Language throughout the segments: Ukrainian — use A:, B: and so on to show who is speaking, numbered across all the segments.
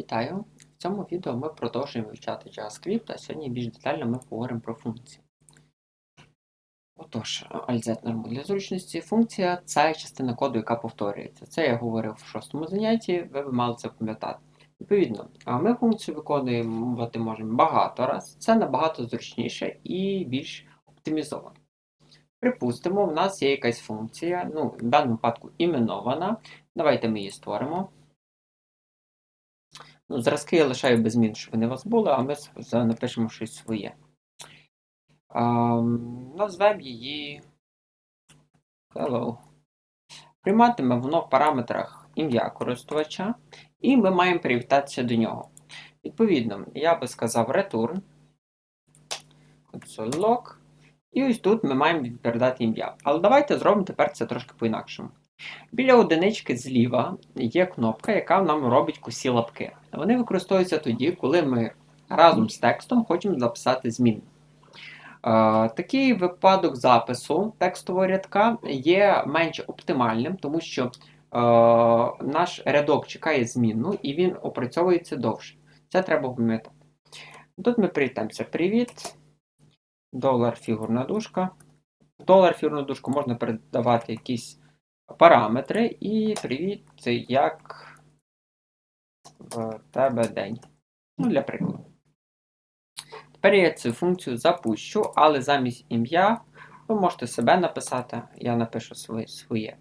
A: Вітаю! В цьому відео ми продовжуємо вивчати JavaScript, а сьогодні більш детально ми поговоримо про функції. Отож, ALZ норму для зручності. Функція це частина коду, яка повторюється. Це я говорив в шостому занятті, ви б мали це пам'ятати. Відповідно, ми функцію виконуємо можемо багато раз. Це набагато зручніше і більш оптимізовано. Припустимо, в нас є якась функція, ну, в даному випадку іменована. Давайте ми її створимо. Ну, Зразки я лишаю без змін, щоб вони у вас були, а ми напишемо щось своє. А, назвемо її Hello. Прийматиме воно в параметрах ім'я користувача, і ми маємо привітатися до нього. Відповідно, я би сказав return. log. І ось тут ми маємо передати ім'я. Але давайте зробимо тепер це трошки по-інакшому. Біля одинички зліва є кнопка, яка нам робить косі лапки. Вони використовуються тоді, коли ми разом з текстом хочемо записати зміни. Такий випадок запису текстового рядка є менш оптимальним, тому що е, наш рядок чекає зміну і він опрацьовується довше. Це треба пам'ятати. Тут ми привітаємося. Привіт. Долар фігурна дужка. Долар фігурну дужку можна передавати якісь параметри і привіт, як в тебе день. Ну, для прикладу. Тепер я цю функцію запущу, але замість ім'я ви можете себе написати, я напишу своє.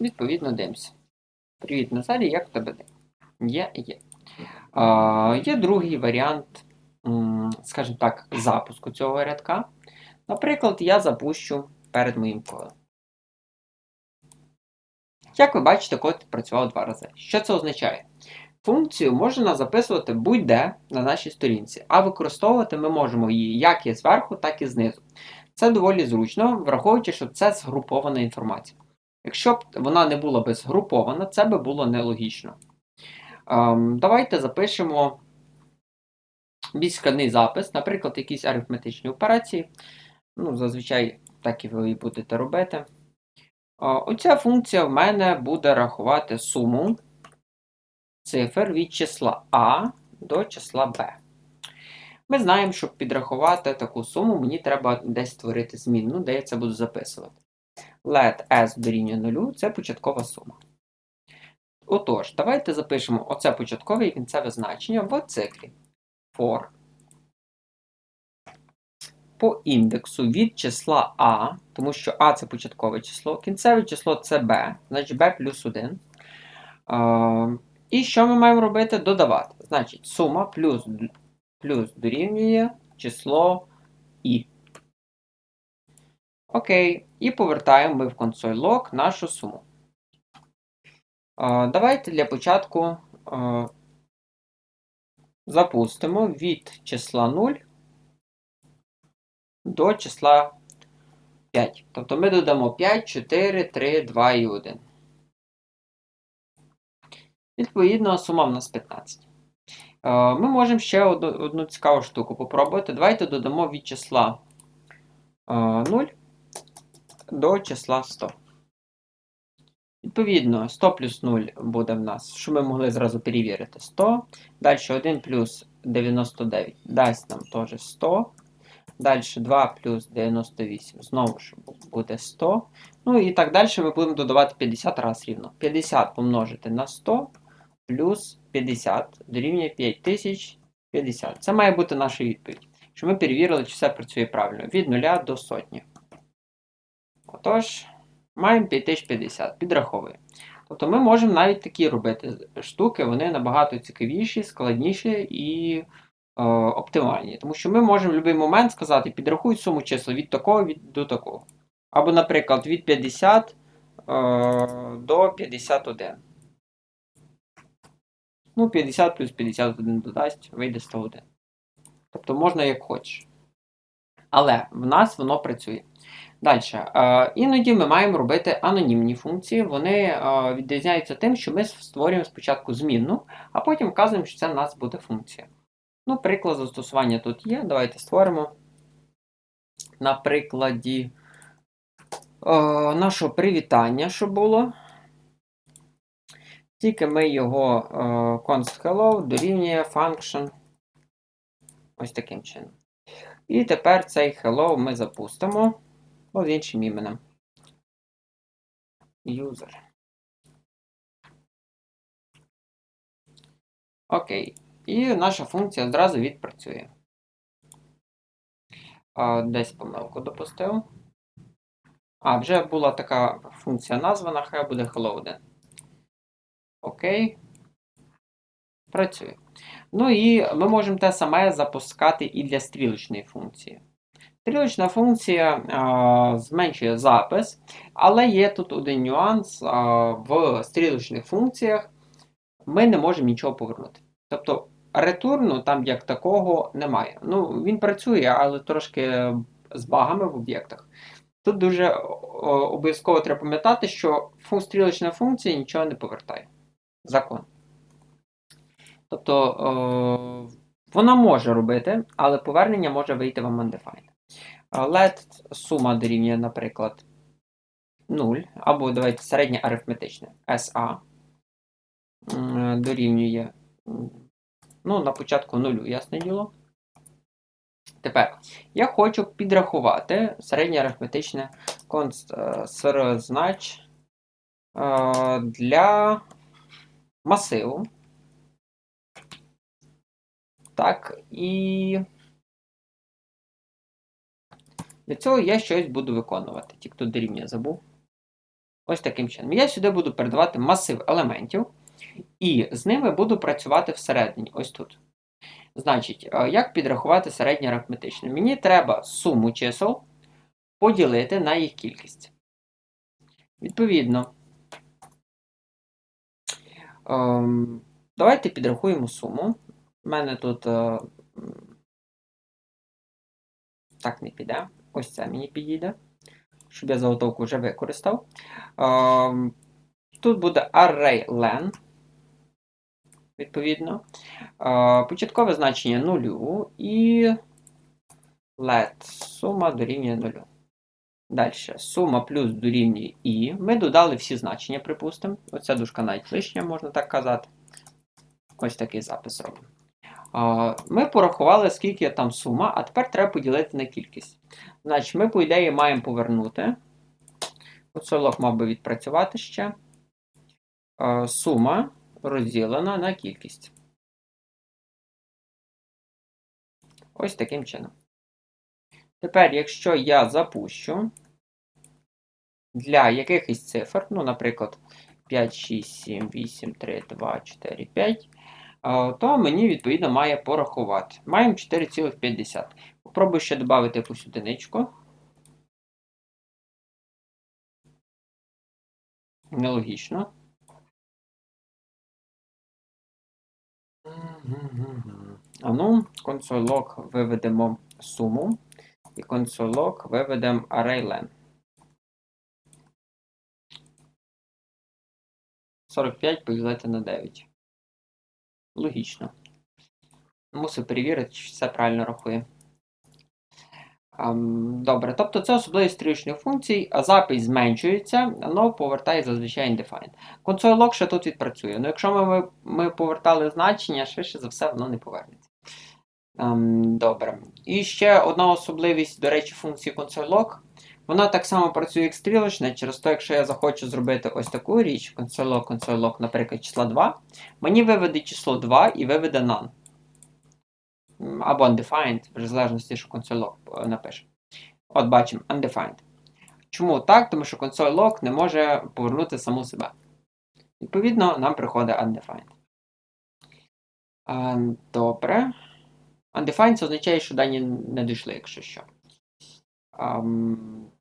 A: Відповідно, дивимося. Привіт, Назарі, як в тебе день? Є, є. А, Є другий варіант, скажімо так, запуску цього рядка. Наприклад, я запущу перед моїм кодом. Як ви бачите, код працював два рази. Що це означає? Функцію можна записувати будь-де на нашій сторінці, а використовувати ми можемо її як і зверху, так і знизу. Це доволі зручно, враховуючи, що це згрупована інформація. Якщо б вона не була би згрупована, це би було нелогічно. Ем, Давайте запишемо більш складний запис, наприклад, якісь арифметичні операції. Ну, Зазвичай так і ви будете робити. Оця функція в мене буде рахувати суму цифр від числа А до числа Б. Ми знаємо, щоб підрахувати таку суму, мені треба десь створити змінну, де я це буду записувати. Let S дорівнює 0 це початкова сума. Отож, давайте запишемо оце початкове і кінцеве значення в циклі for по індексу від числа А, тому що А це початкове число, кінцеве число це Б, значить B плюс 1. Е, і що ми маємо робити? Додавати. Значить, сума плюс плюс дорівнює число І. Окей. І повертаємо ми в консоль log нашу суму. Давайте для початку запустимо від числа 0 до числа 5. Тобто ми додамо 5, 4, 3, 2 і 1. Відповідно, сума в нас 15. Е, ми можемо ще одну, одну цікаву штуку попробувати. Давайте додамо від числа 0 е, до числа 100. Відповідно, 100 плюс 0 буде в нас, що ми могли зразу перевірити 100. Далі 1 плюс 99 дасть нам теж 100. Далі 2 плюс 98. Знову ж буде 100. Ну і так далі ми будемо додавати 50 раз рівно. 50 помножити на 100 плюс 50 дорівнює 5050. Це має бути наша відповідь. Щоб ми перевірили, чи все працює правильно. Від 0 до сотні. Отож, маємо 5050. Підраховуємо. Тобто ми можемо навіть такі робити штуки, вони набагато цікавіші, складніші і оптимальні. Тому що ми можемо в будь-який момент сказати, підрахуй суму числа від такого від, до такого. Або, наприклад, від 50 е, до 51. Ну, 50 плюс 51 додасть, вийде 101. Тобто можна як хочеш. Але в нас воно працює. Далі. Е, іноді ми маємо робити анонімні функції. Вони е, відрізняються тим, що ми створюємо спочатку змінну, а потім вказуємо, що це в нас буде функція. Ну, приклад застосування тут є. Давайте створимо. На прикладі о, нашого привітання, що було. Тільки ми його е, const hello дорівнює function ось таким чином. І тепер цей hello ми запустимо з іншим іменем. User. Окей. І наша функція одразу відпрацює. Десь помилку допустив. А, вже була така функція названа, хай буде hello1. Окей. Працює. Ну і ми можемо те саме запускати і для стрілочної функції. Стрілочна функція а, зменшує запис, але є тут один нюанс. А, в стрілочних функціях ми не можемо нічого повернути. Тобто ретурну там як такого немає. Ну, Він працює, але трошки з багами в об'єктах. Тут дуже обов'язково треба пам'ятати, що стрілочна функція нічого не повертає. Закон. Тобто о, вона може робити, але повернення може вийти вам undefined. Let сума дорівнює, наприклад, 0, або давайте середнє арифметичне SA дорівнює ну, на початку 0, ясне діло. Тепер я хочу підрахувати середнє арифметичне знач для масиву. Так, і для цього я щось буду виконувати. Ті, хто дорівнює забув. Ось таким чином. Я сюди буду передавати масив елементів, і з ними буду працювати всередині, ось тут. Значить, е, як підрахувати середнє арифметичне? Мені треба суму чисел поділити на їх кількість. Відповідно, ем, давайте підрахуємо суму. У мене тут е, так не піде. Ось це мені підійде, щоб я заготовку вже використав. Ем, тут буде array len відповідно. Початкове значення нулю і let сума дорівнює нулю. Далі, сума плюс дорівнює і. Ми додали всі значення, припустимо. Оця дужка навіть лишня, можна так казати. Ось такий запис робимо. Ми порахували, скільки там сума, а тепер треба поділити на кількість. Значить, ми, по ідеї, маємо повернути. Оцей лог мав би відпрацювати ще. Сума розділена на кількість. Ось таким чином. Тепер, якщо я запущу для якихось цифр, ну, наприклад, 5, 6, 7, 8, 3, 2, 4, 5, то мені, відповідно, має порахувати. Маємо 4,5. Попробую ще додати якусь одиничку. Нелогічно. А ну, консоль виведемо суму і консоль виведемо ArrayLen. 45 поділити на 9. Логічно. Мусив перевірити, чи все правильно рахує. Добре, тобто це особливість стрічних функцій, а запис зменшується, але повертає зазвичай undefined. Console ще тут відпрацює. Ну, Якщо ми ми повертали значення, швидше за все, воно не повернеться. Добре. І ще одна особливість, до речі, функції console log. Вона так само працює як стрілочна, через те, якщо я захочу зробити ось таку річ, console log, console log, наприклад, числа 2, мені виведе число 2 і виведе none або undefined, в залежності, що консоль log напише. От бачимо undefined. Чому так? Тому що console log не може повернути саму себе. Відповідно, нам приходить undefined. Добре. Undefined це означає, що дані не дійшли, якщо що. Um,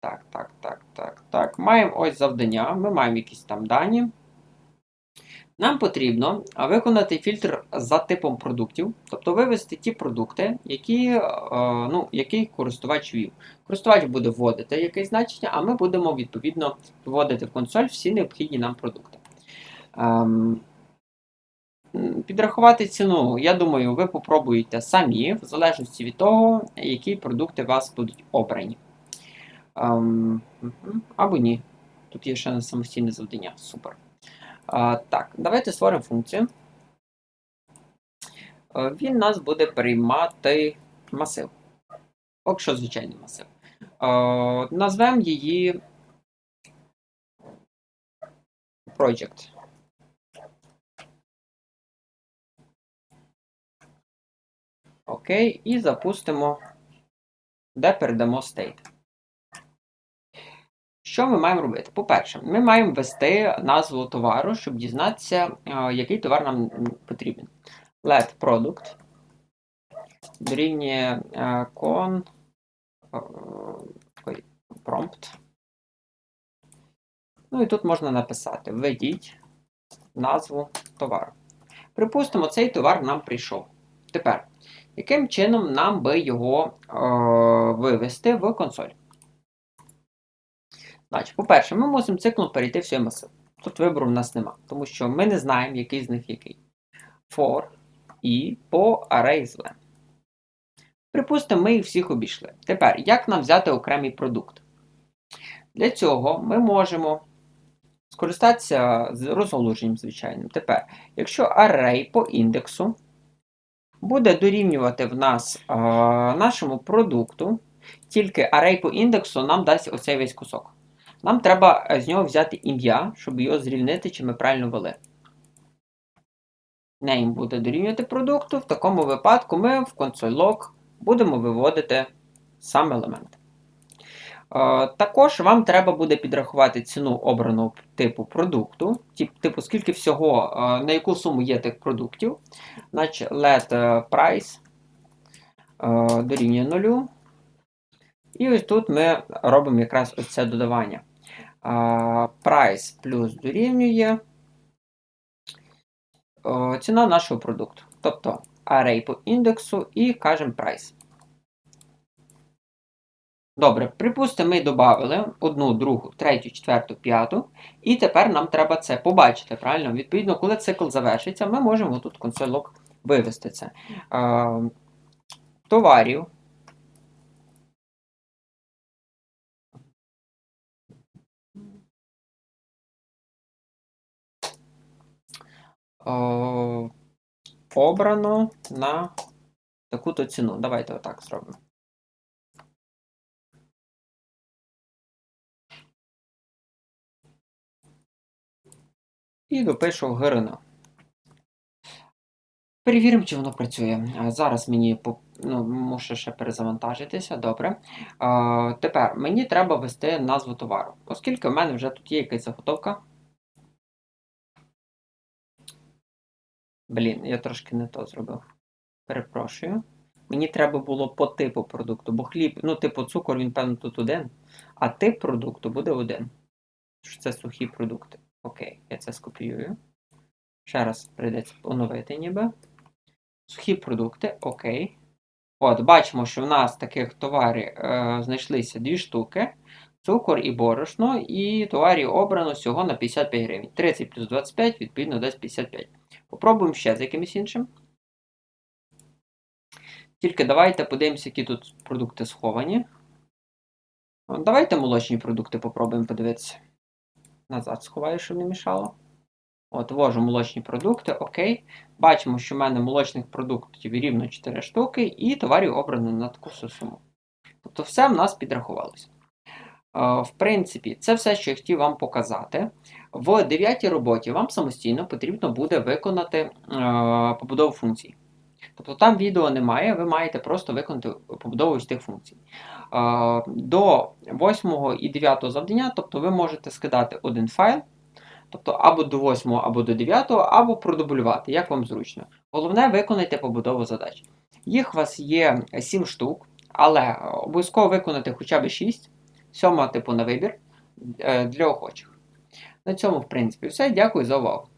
A: так, так, так, так, так. Маємо ось завдання. Ми маємо якісь там дані. Нам потрібно виконати фільтр за типом продуктів, тобто вивести ті продукти, які ну, який користувач ввів. Користувач буде вводити якесь значення, а ми будемо відповідно вводити в консоль всі необхідні нам продукти. Підрахувати ціну, я думаю, ви попробуєте самі, в залежності від того, які продукти у вас будуть обрані. Ем, або ні. Тут є ще самостійне завдання. Супер. Так, давайте створимо функцію. Е, Він нас буде приймати масив. Поки що звичайний масив. Е, назвемо її Project. Окей, і запустимо, де передамо state. Що ми маємо робити? По-перше, ми маємо ввести назву товару, щоб дізнатися, е, який товар нам потрібен. Let product дорівнює е, con е, prompt. Ну і тут можна написати: введіть назву товару. Припустимо, цей товар нам прийшов. Тепер, яким чином нам би його е, вивести в консоль? Значить, по-перше, ми мусимо циклом перейти в масив. Тут вибору в нас нема, тому що ми не знаємо, який з них який. For і по array len. Припустимо, ми їх всіх обійшли. Тепер, як нам взяти окремий продукт? Для цього ми можемо скористатися з розголуженням звичайним. Тепер, якщо array по індексу буде дорівнювати в нас е, нашому продукту, тільки арей по індексу нам дасть оцей весь кусок. Нам треба е, з нього взяти ім'я, щоб його зрівнити, чи ми правильно вели. Name буде дорівнювати продукту. В такому випадку ми в console.log будемо виводити сам елемент. Е, Також вам треба буде підрахувати ціну обраного типу продукту, типу, скільки всього, е, на яку суму є тих продуктів. Значить, let е, price е, дорівнює нулю. І ось тут ми робимо якраз ось це додавання. Е, Price плюс дорівнює е, ціна нашого продукту. Тобто array по індексу і кажемо price. Добре, припустимо, ми додали одну, другу, третю, четверту, п'яту. І тепер нам треба це побачити. Правильно? Відповідно, коли цикл завершиться, ми можемо тут console.log вивести це. Товарів. Обрано на таку-то ціну. Давайте отак зробимо. І допишу ГРН. Перевіримо, чи воно працює. Зараз мені ну, мушу ще перезавантажитися. Добре. А, тепер мені треба ввести назву товару. Оскільки в мене вже тут є якась заготовка. Блін, я трошки не то зробив. Перепрошую. Мені треба було по типу продукту, бо хліб, ну, типу, цукор, він, певно, тут один, а тип продукту буде один. Це сухі продукти. Окей, я це скопіюю. Ще раз прийдеться оновити ніби. Сухі продукти, окей. От, бачимо, що в нас таких товарів е, знайшлися дві штуки: цукор і борошно, і товарів обрано всього на 55 гривень. 30 плюс 25, відповідно, дасть 55. Попробуємо ще з якимось іншим. Тільки давайте подивимося, які тут продукти сховані. Давайте молочні продукти попробуємо подивитися. Назад сховаю, щоб не мішало. От, ввожу молочні продукти, окей. Бачимо, що в мене молочних продуктів рівно 4 штуки, і товарів обрано на таку суму. Тобто все в нас підрахувалося. Е, В принципі, це все, що я хотів вам показати. В дев'ятій роботі вам самостійно потрібно буде виконати е, побудову функцій. Тобто там відео немає, ви маєте просто виконати побудову з тих функцій. До 8 і 9 завдання, тобто ви можете скидати один файл, тобто або до 8, або до 9, або продублювати, як вам зручно. Головне, виконайте побудову задач. Їх у вас є 7 штук, але обов'язково виконати хоча б 6, 7 типу на вибір е, для охочих. На цьому, в принципі, все. Дякую за увагу.